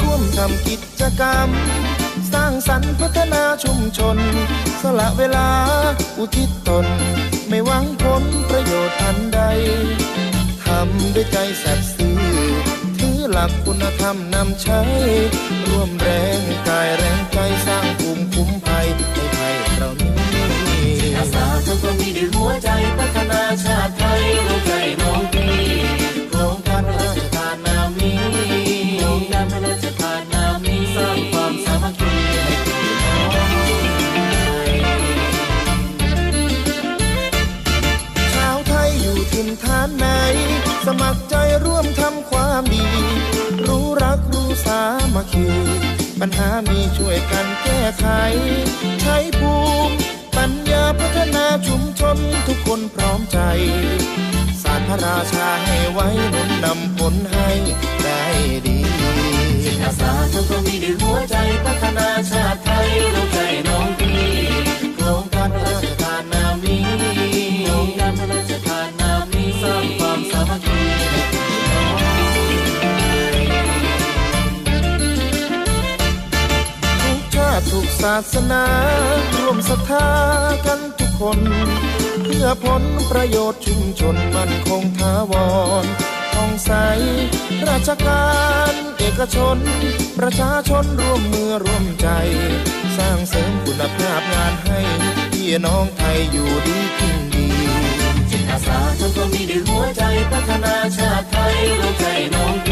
ร่วมทำกิจกรรม สร้างสรรค์พัฒนาชุมชน สละเวลาอุทิศตน ไม่หวังผลประโยชน์อันใด ทำด้วยใจสัตย์ซื่อถือหลักคุณธรรมนำใช้ ร่วมแรงกายแรงใจสร้า ปัญหามีช่วยกันแก้ไข ใช้ภูมิ ปัญญาพัฒนาชุมชนทุกคนพร้อมใจสารพระราชาให้ไว้หนุนนำผลให้ได้ดีจิตอาสาทุกคนมีด้วยหัวใจ ศาสนาร่วมศรัทธากันทุกคน เพื่อผลประโยชน์ชุมชนมั่นคงถาวรท่องใส ราชการเอกชน ประชาชนร่วมมือร่วมใจ สร้างเสริมคุณภาพงานให้พี่น้องไทยอยู่ดีกินดีจิตอาสาทุกคนมีด้วยหัวใจพัฒนาชาติไทยรู้ใจน้อง